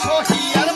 说起呀。